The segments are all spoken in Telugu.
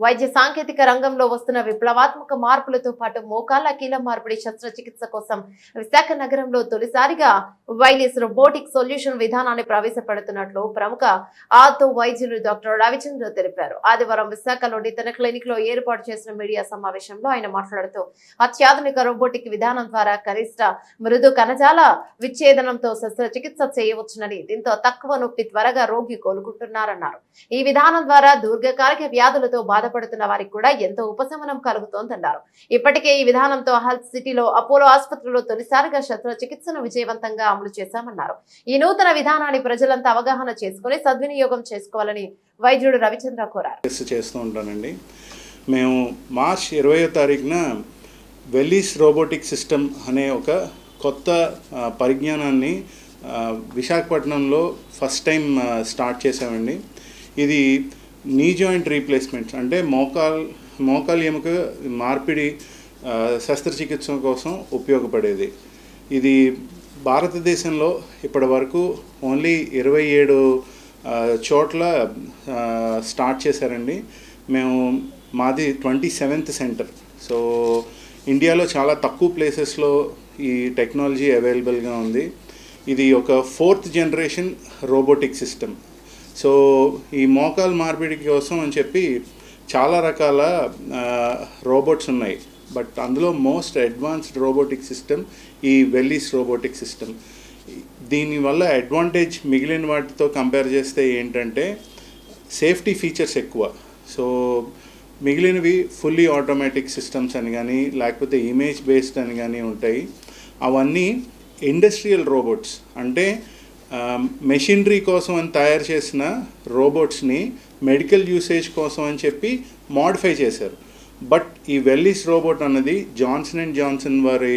వైద్య సాంకేతిక రంగంలో వస్తున్న విప్లవాత్మక మార్పులతో పాటు మోకాల కీల మార్పిడి శస్త్రచికిత్స కోసం విశాఖ నగరంలో తొలిసారిగా వైలిస్ రోబోటిక్ సొల్యూషన్ విధానాన్ని ప్రవేశపెడుతున్నట్లు ప్రముఖ ఆతో వైద్యులు డాక్టర్ రవిచంద్ర తెలిపారు. ఆదివారం విశాఖలోని తన క్లినిక్లో ఏర్పాటు చేసిన మీడియా సమావేశంలో ఆయన మాట్లాడుతూ అత్యాధునిక రోబోటిక్ విధానం ద్వారా కనిష్ట మృదు కణజాల విచ్ఛేదనంతో శస్త్రచికిత్స చేయవచ్చునని దీంతో తక్కువ నొప్పి త్వరగా రోగి కోలుకుంటున్నారన్నారు. ఈ విధానం ద్వారా దీర్ఘకాలిక వ్యాధులతో బాధ బాధపడుతున్న వారికి కూడా ఎంతో ఉపశమనం కలుగుతోందన్నారు. ఇప్పటికే ఈ విధానంతో హెల్త్ సిటీలో అపోలో ఆసుపత్రిలో తొలిసారిగా శస్త్రచికిత్సను విజయవంతంగా అమలు చేశామన్నారు. ఈ నూతన విధానాన్ని ప్రజలంతా అవగాహన చేసుకుని సద్వినియోగం చేసుకోవాలని వైద్యుడు రవిచంద్ర కోరారు. చేస్తూ ఉంటానండి. మేము మార్చ్ ఇరవయో తారీఖున వెల్లీస్ రోబోటిక్ సిస్టమ్ అనే ఒక కొత్త పరిజ్ఞానాన్ని విశాఖపట్నంలో ఫస్ట్ టైం స్టార్ట్ చేసామండి ఇది నీ జాయింట్ రీప్లేస్మెంట్స్ అంటే మోకాల్ మోకాల్ ఎముక మార్పిడి శస్త్రచికిత్స కోసం ఉపయోగపడేది. ఇది భారతదేశంలో ఇప్పటి వరకు ఓన్లీ ఇరవై ఏడు చోట్ల స్టార్ట్ చేశారండి. మేము మాది ట్వంటీ సెవెంత్ సెంటర్. సో ఇండియాలో చాలా తక్కువ ప్లేసెస్లో ఈ టెక్నాలజీ అవైలబుల్గా ఉంది. ఇది ఒక fourth generation robotic system. So ఈ మోకాల్ మార్పిడి కోసం అని చెప్పి చాలా రకాల రోబోట్స్ ఉన్నాయి. బట్ అందులో మోస్ట్ అడ్వాన్స్డ్ రోబోటిక్ సిస్టమ్ ఈ వెల్లీస్ రోబోటిక్ సిస్టమ్. దీనివల్ల అడ్వాంటేజ్ మిగిలిన వాటితో కంపేర్ చేస్తే ఏంటంటే సేఫ్టీ ఫీచర్స్ ఎక్కువ. సో మిగిలినవి ఫుల్లీ ఆటోమేటిక్ సిస్టమ్స్ అని కానీ లేకపోతే ఇమేజ్ బేస్డ్ అని కానీ ఉంటాయి. అవన్నీ ఇండస్ట్రియల్ రోబోట్స్. అంటే మెషినరీ కోసం అని తయారు చేసిన రోబోట్స్ని మెడికల్ యూసేజ్ కోసం అని చెప్పి మాడిఫై చేశారు. బట్ ఈ వెల్లీస్ రోబోట్ అన్నది జాన్సన్ అండ్ జాన్సన్ వారి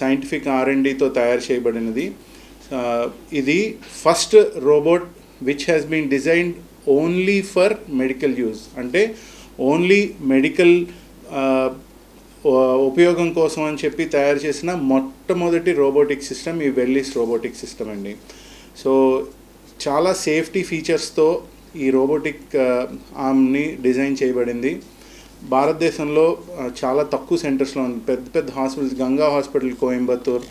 సైంటిఫిక్ ఆర్ఎండితో తయారు చేయబడినది. ఇది first robot which has been designed only for medical use అంటే ఓన్లీ మెడికల్ ఉపయోగం కోసం అని చెప్పి తయారు చేసిన మొట్టమొదటి రోబోటిక్ సిస్టమ్ ఈ వెల్లీస్ రోబోటిక్ సిస్టమ్ అండి. సో చాలా సేఫ్టీ ఫీచర్స్తో ఈ రోబోటిక్ ఆర్మ్ని డిజైన్ చేయబడింది. భారతదేశంలో చాలా తక్కువ సెంటర్స్లో ఉంది. పెద్ద పెద్ద హాస్పిటల్స్ గంగా హాస్పిటల్ కోయంబత్తూర్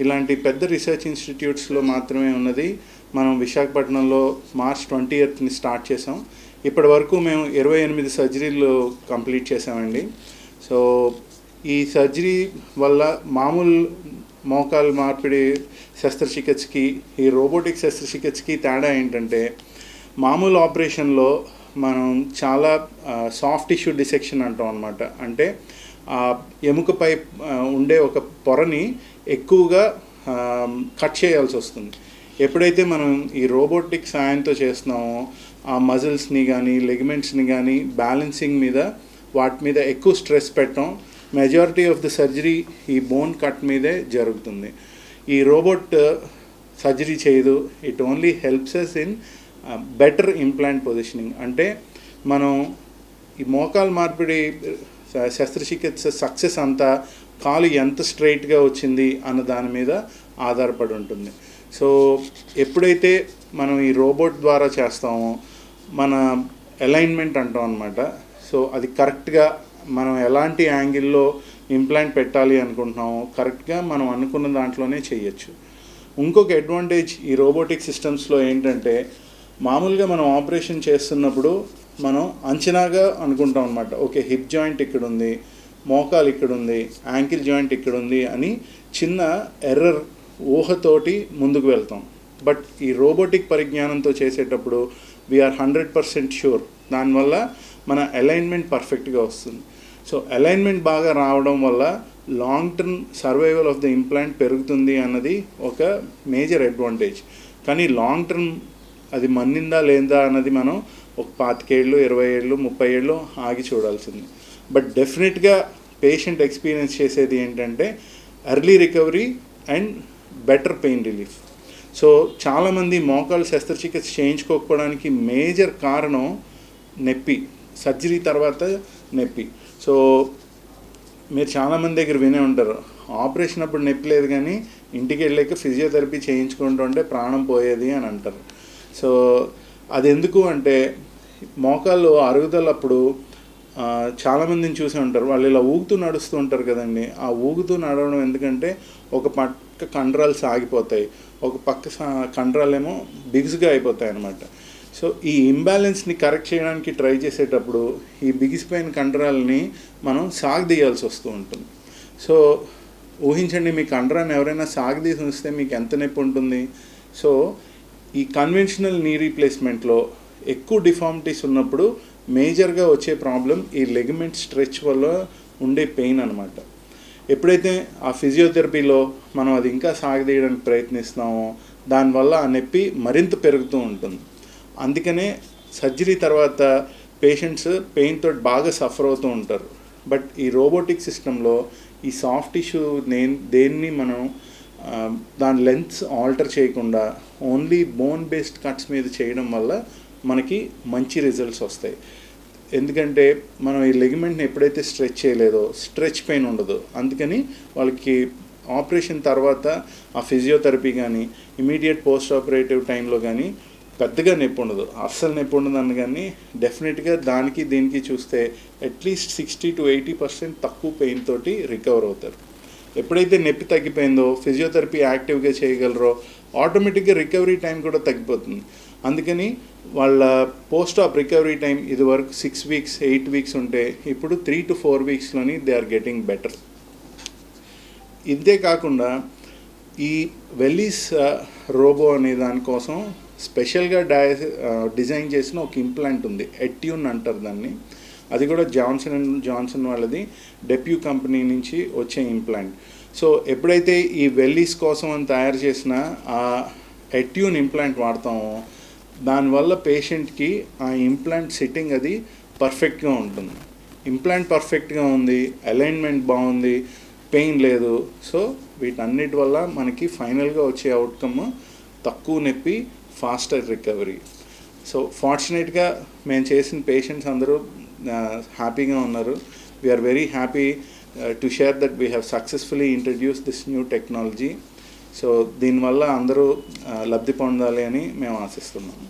ఇలాంటి పెద్ద రీసెర్చ్ ఇన్స్టిట్యూట్స్లో మాత్రమే ఉన్నది. మనం విశాఖపట్నంలో మార్చ్ ట్వంటీ ఎయిత్ని స్టార్ట్ చేసాం ఇప్పటి వరకు మేము ఇరవై ఎనిమిది సర్జరీలు కంప్లీట్ చేసామండి సో ఈ సర్జరీ వల్ల మామూలు మోకాలు మార్పిడి శస్త్రచికిత్సకి ఈ రోబోటిక్ శస్త్రచికిత్సకి తేడా ఏంటంటే మామూలు ఆపరేషన్లో మనం చాలా సాఫ్ట్ టిష్యూ డిసెక్షన్ అంటాం అనమాట అంటే ఆ ఎముకపై ఉండే ఒక పొరని ఎక్కువగా కట్ చేయాల్సి వస్తుంది. ఎప్పుడైతే మనం ఈ రోబోటిక్ సాయంతో చేస్తున్నామో ఆ మజిల్స్ని కానీ లెగ్మెంట్స్ని కానీ బ్యాలెన్సింగ్ మీద వాటి మీద ఎక్కువ స్ట్రెస్ పెట్టడం మెజారిటీ ఆఫ్ ద సర్జరీ ఈ బోన్ కట్ మీదే జరుగుతుంది. ఈ రోబోట్ సర్జరీ uh, చేయదు. It only helps us in better implant positioning అంటే మనం ఈ మోకాలు మార్పిడి uh, శస్త్రచికిత్స సక్సెస్ అంతా కాలు ఎంత స్ట్రైట్గా వచ్చింది అన్న దాని మీద ఆధారపడి ఉంటుంది. సో ఎప్పుడైతే మనం ఈ రోబోట్ ద్వారా చేస్తామో మన అలైన్మెంట్ అంటాం అనమాట సో అది కరెక్ట్గా మనం ఎలాంటి యాంగిల్లో ఇంప్లాంట్ పెట్టాలి అనుకుంటున్నామో కరెక్ట్గా మనం అనుకున్న దాంట్లోనే చేయొచ్చు. ఇంకొక అడ్వాంటేజ్ ఈ రోబోటిక్ సిస్టమ్స్లో ఏంటంటే మామూలుగా మనం ఆపరేషన్ చేస్తున్నప్పుడు మనం అంచనాగా అనుకుంటాం అనమాట ఓకే హిప్ జాయింట్ ఇక్కడ ఉంది మోకాలు ఇక్కడ ఉంది యాంకిల్ జాయింట్ ఇక్కడ ఉంది అని చిన్న ఎర్రర్ ఊహతోటి ముందుకు వెళ్తాం. బట్ ఈ రోబోటిక్ పరిజ్ఞానంతో చేసేటప్పుడు వీఆర్ హండ్రెడ్ పర్సెంట్ షూర్ దానివల్ల మన అలైన్మెంట్ పర్ఫెక్ట్గా వస్తుంది. సో అలైన్మెంట్ బాగా రావడం వల్ల long term survival of the implant పెరుగుతుంది అన్నది ఒక మేజర్ అడ్వాంటేజ్ కానీ లాంగ్ టర్మ్ అది మన్నిందా లేదా అన్నది మనం ఒక పాతికేళ్ళు ఇరవై ఏళ్ళు ముప్పై ఏళ్ళు ఆగి చూడాల్సింది. బట్ డెఫినెట్గా పేషెంట్ ఎక్స్పీరియన్స్ చేసేది ఏంటంటే early recovery and better pain relief so చాలామంది మోకాలు శస్త్రచికిత్స చేయించుకోకపోవడానికి మేజర్ కారణం నొప్పి. సర్జరీ తర్వాత నొప్పి. సో మీరు చాలామంది దగ్గర వినే ఉంటారు. ఆపరేషన్ అప్పుడు నొప్పి లేదు కానీ ఇంటికి వెళ్ళాక ఫిజియోథెరపీ చేయించుకుంటుంటే ప్రాణం పోయేది అని అంటారు. సో అది ఎందుకు అంటే మోకాళ్ళు అరుగుదలప్పుడు చాలామందిని చూసి ఉంటారు. వాళ్ళు ఇలా ఊగుతూ నడుస్తూ ఉంటారు కదండి. ఆ ఊగుతూ నడవడం ఎందుకంటే ఒక పక్క కండరాలు సాగిపోతాయి. ఒక పక్క సా- కండరాలేమో బిగుసుగా అయిపోతాయి అన్నమాట సో ఈ ఇంబ్యాలెన్స్ని కరెక్ట్ చేయడానికి ట్రై చేసేటప్పుడు ఈ బిగిసిపోయిన కండరాలని మనం సాగదీయాల్సి వస్తూ ఉంటుంది. సో ఊహించండి మీ కండరాన్ని ఎవరైనా సాగదీసి ఉంచితే మీకు ఎంత నొప్పి ఉంటుంది? సో ఈ కన్వెన్షనల్ నీ రీప్లేస్మెంట్లో ఎక్కువ డిఫార్మిటీస్ ఉన్నప్పుడు మేజర్గా వచ్చే ప్రాబ్లం ఈ లెగమెంట్ స్ట్రెచ్ వల్ల ఉండే పెయిన్ అనమాట ఎప్పుడైతే ఆ ఫిజియోథెరపీలో మనం అది ఇంకా సాగదీయడానికి ప్రయత్నిస్తామో దానివల్ల ఆ నొప్పి మరింత పెరుగుతూ ఉంటుంది. అందుకనే సర్జరీ తర్వాత పేషెంట్స్ పెయిన్తో బాగా సఫర్ అవుతూ ఉంటారు. బట్ ఈ రోబోటిక్ సిస్టంలో ఈ సాఫ్ట్ టిష్యూ దేని దేన్ని మనం దాని లెంత్స్ ఆల్టర్ చేయకుండా ఓన్లీ బోన్ బేస్డ్ కట్స్ మీద చేయడం వల్ల మనకి మంచి రిజల్ట్స్ వస్తాయి. ఎందుకంటే మనం ఈ లెగిమెంట్ని ఎప్పుడైతే స్ట్రెచ్ చేయలేదో స్ట్రెచ్ పెయిన్ ఉండదు. అందుకని వాళ్ళకి ఆపరేషన్ తర్వాత ఆ ఫిజియోథెరపీ కానీ ఇమీడియట్ పోస్ట్ ఆపరేటివ్ టైంలో కానీ పెద్దగా నొప్పి ఉండదు. అస్సలు నొప్పి ఉండదు అన్న కానీ డెఫినెట్గా దానికి దీనికి చూస్తే at least sixty to eighty percent తక్కువ పెయిన్ తోటి రికవర్ అవుతారు. ఎప్పుడైతే నొప్పి తగ్గిపోయిందో ఫిజియోథెరపీ యాక్టివ్గా చేయగలరో ఆటోమేటిక్గా రికవరీ టైం కూడా తగ్గిపోతుంది. అందుకని వాళ్ళ పోస్ట్ ఆఫ్ రికవరీ టైం ఇది వరకు సిక్స్ వీక్స్ ఎయిట్ వీక్స్ ఉంటే ఇప్పుడు త్రీ టు ఫోర్ వీక్స్లోని దే ఆర్ గెటింగ్ బెటర్. ఇంతే కాకుండా ఈ వెల్లీస్ రోబో అనే దానికోసం స్పెషల్గా డయ డిజైన్ చేసిన ఒక ఇంప్లాంట్ ఉంది. ఎట్యూన్ అంటారు దాన్ని. అది కూడా జాన్సన్ అండ్ జాన్సన్ వాళ్ళది. డెప్యూ కంపెనీ నుంచి వచ్చే ఇంప్లాంట్. సో ఎప్పుడైతే ఈ వెల్లీస్ కోసం అని తయారు చేసిన ఆ ఎట్యూన్ ఇంప్లాంట్ వాడతామో దానివల్ల పేషెంట్కి ఆ ఇంప్లాంట్ సిట్టింగ్ అది పర్ఫెక్ట్గా ఉంటుంది. ఇంప్లాంట్ పర్ఫెక్ట్గా ఉంది అలైన్మెంట్ బాగుంది పెయిన్ లేదు. సో వీటన్నిటి వల్ల మనకి ఫైనల్గా వచ్చే అవుట్కమ్ తక్కువ నొప్పి ఫాస్టర్ రికవరీ సో ఫార్చునేట్గా మేము చేసిన పేషెంట్స్ అందరూ హ్యాపీగా ఉన్నారు. We are very happy to share that we have successfully introduce this new technology so దీనివల్ల అందరూ లబ్ధి పొందాలి అని మేము ఆశిస్తున్నాము.